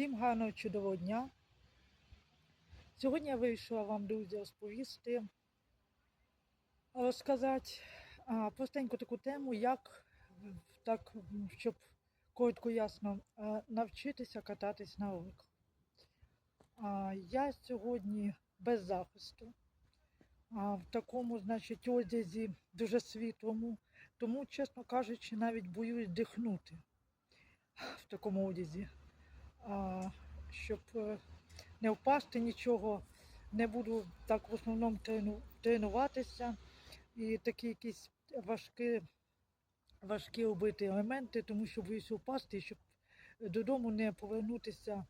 Всім гарного чудового дня. Сьогодні я вирішила вам, друзі, розповісти, розказати простеньку таку тему, як так, щоб коротко ясно навчитися кататись на роликах. Я сьогодні без захисту, в такому, значить, одязі дуже світлому, тому, чесно кажучи, навіть боюсь дихнути в такому одязі щоб е, не впасти нічого, не буду так в основному трену, тренуватися і такі якісь важкі, важкі робити елементи, тому що боюся впасти, щоб додому не повернутися,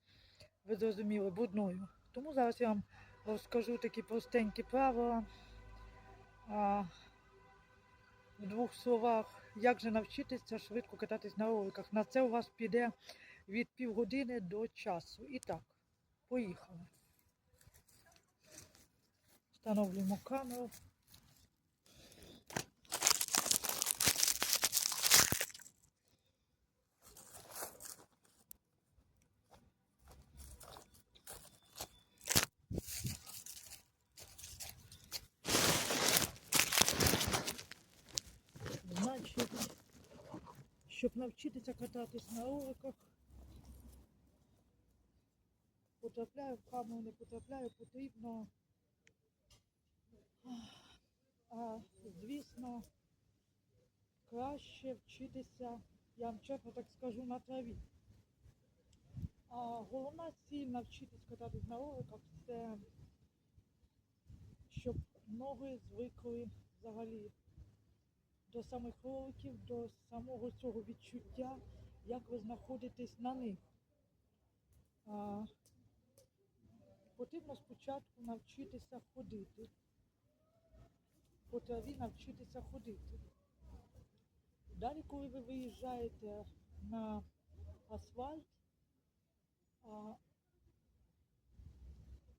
ви зрозуміли, брудною. Тому зараз я вам розкажу такі простенькі правила. А, в двох словах, як же навчитися швидко кататись на роликах. На це у вас піде від півгодини до часу. І так, поїхали. Встановлюємо камеру. Щоб навчитися кататись на роликах, потрапляю в камеру, не потрапляю, потрібно, а, звісно, краще вчитися, я вам чесно так скажу, на траві. А головна ціль навчитись кататись на роликах це щоб ноги звикли взагалі до самих роликів, до самого цього відчуття, як ви знаходитесь на них. А, потрібно спочатку навчитися ходити. По траві навчитися ходити. Далі, коли ви виїжджаєте на асфальт, а,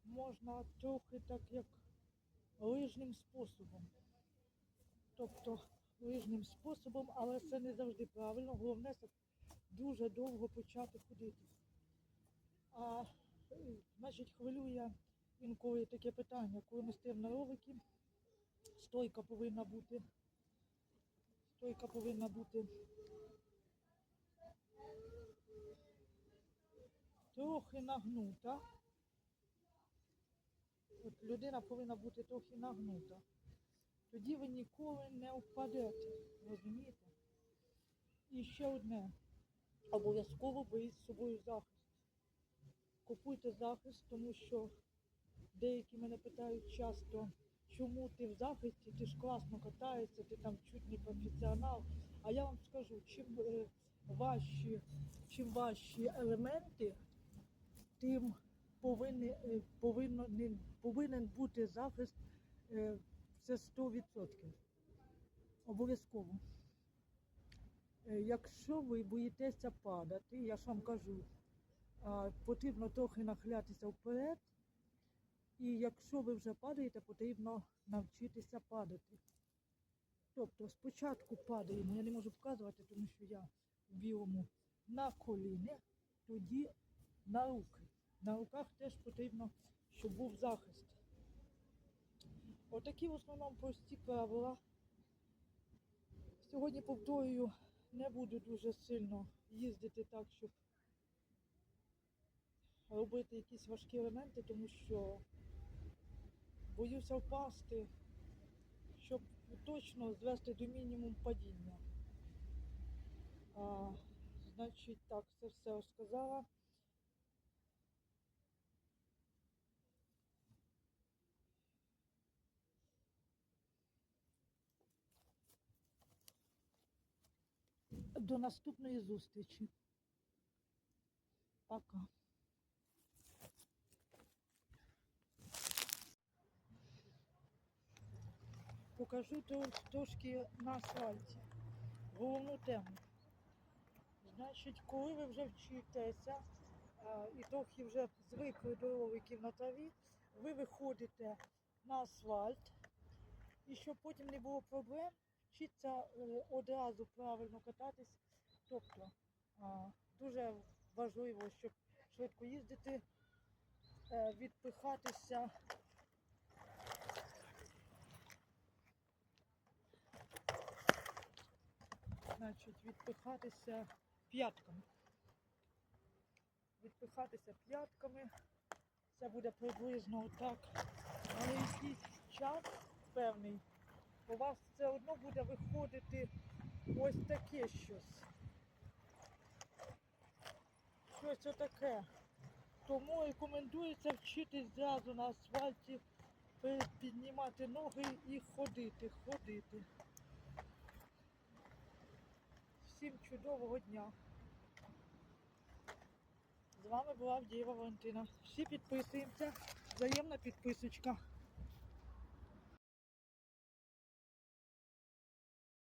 можна трохи так як лижним способом. Тобто лижним способом, але це не завжди правильно. Головне це дуже довго почати ходити. А значить, хвилює інколи таке питання, коли ми стоїмо на ролики, стойка повинна бути. Стойка повинна бути трохи нагнута. От людина повинна бути трохи нагнута. Тоді ви ніколи не впадете, розумієте? І ще одне. Обов'язково беріть з собою захист. Купуйте захист, тому що деякі мене питають часто, чому ти в захисті, ти ж класно катаєшся, ти там чуть не професіонал. А я вам скажу, чим е, важчі, чим важчі елементи, тим повинні, повинно, не, повинен бути захист. е, це 100%. Обов'язково. Е, Якщо ви боїтеся падати, я ж вам кажу, потрібно трохи нахилятися вперед. І якщо ви вже падаєте, потрібно навчитися падати. Тобто спочатку падаємо, я не можу показувати, тому що я в білому на коліни, тоді на руки. На руках теж потрібно, щоб був захист. Отакі в основному прості правила. Сьогодні повторюю, не буду дуже сильно їздити так, щоб робити якісь важкі елементи, тому що боюся впасти, щоб точно звести до мінімум падіння. А, значить, так, це все розказала. До наступної зустрічі. Пока. Покажу трошки на асфальті. Головну тему. Значить, коли ви вже вчитеся і трохи вже звикли до роликів на траві, ви виходите на асфальт. І щоб потім не було проблем, вчиться е, одразу правильно кататись. Тобто дуже важливо, щоб швидко їздити, е, відпихатися. Значить, відпихатися п'ятками. Відпихатися п'ятками. Це буде приблизно так. Але якийсь час певний. У вас все одно буде виходити ось таке щось. Щось отаке. Тому рекомендується вчитись зразу на асфальті, піднімати ноги і ходити, ходити. Всім чудового дня. З вами була Авдієва Валентина. Всі підписуємося. Взаємна підписочка.